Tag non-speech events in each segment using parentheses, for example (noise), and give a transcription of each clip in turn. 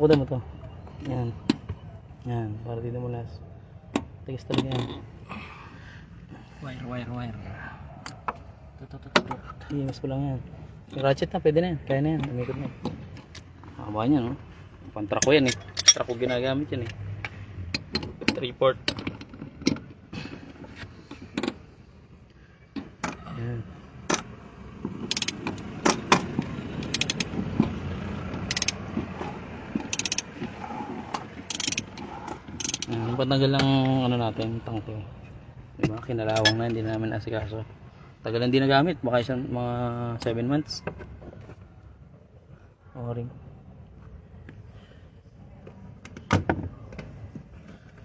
Kuda mo to. Yan. Yan. Para dito mo last. Tigas talaga yan. Wire, wire, wire. Iwas ko lang yan. Ratchet na, pwede na yan. Kaya na yan. Umikot na. Haba niya, no? Pang-truck ko yan eh. Truck ko ginagamit yan eh. 3 port. Yan. Yan, patagal lang ano natin, tangke. Diba? Kinalawang na, hindi na namin asikaso. Tagal hindi nagamit, baka isang mga 7 months. O-ring.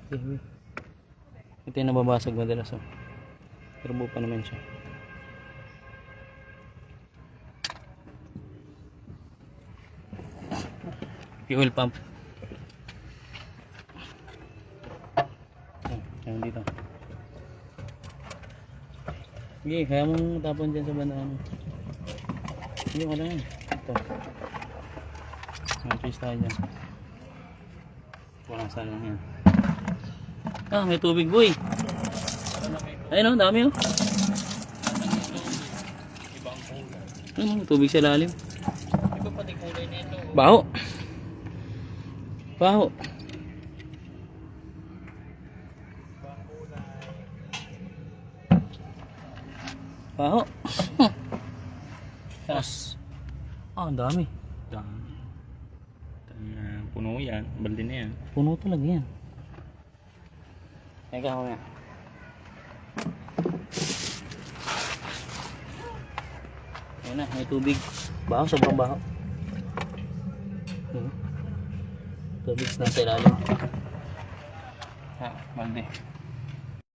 Okay. Ito yung nababasag madalas oh. Turbo pa naman siya. Fuel pump. Oh, ayun dito. Sige, kaya mong tapon dyan sa bandaan. Ko lang yan. Ito. Trace tayo dyan. Walang sala lang yan. Ah, may tubig boy. Ayun oh, dami oh. Ayun, may tubig sa lalim. Baho. Baho. Baho. (laughs) Tapos, Ah, ang dami. dami. Uh, puno yan. Balde na yan. Puno talaga yan. Teka ako nga. Ayun na, may tubig. Baho, sobrang baho. Hmm. Tubig na sa ilalim. Ha, balde.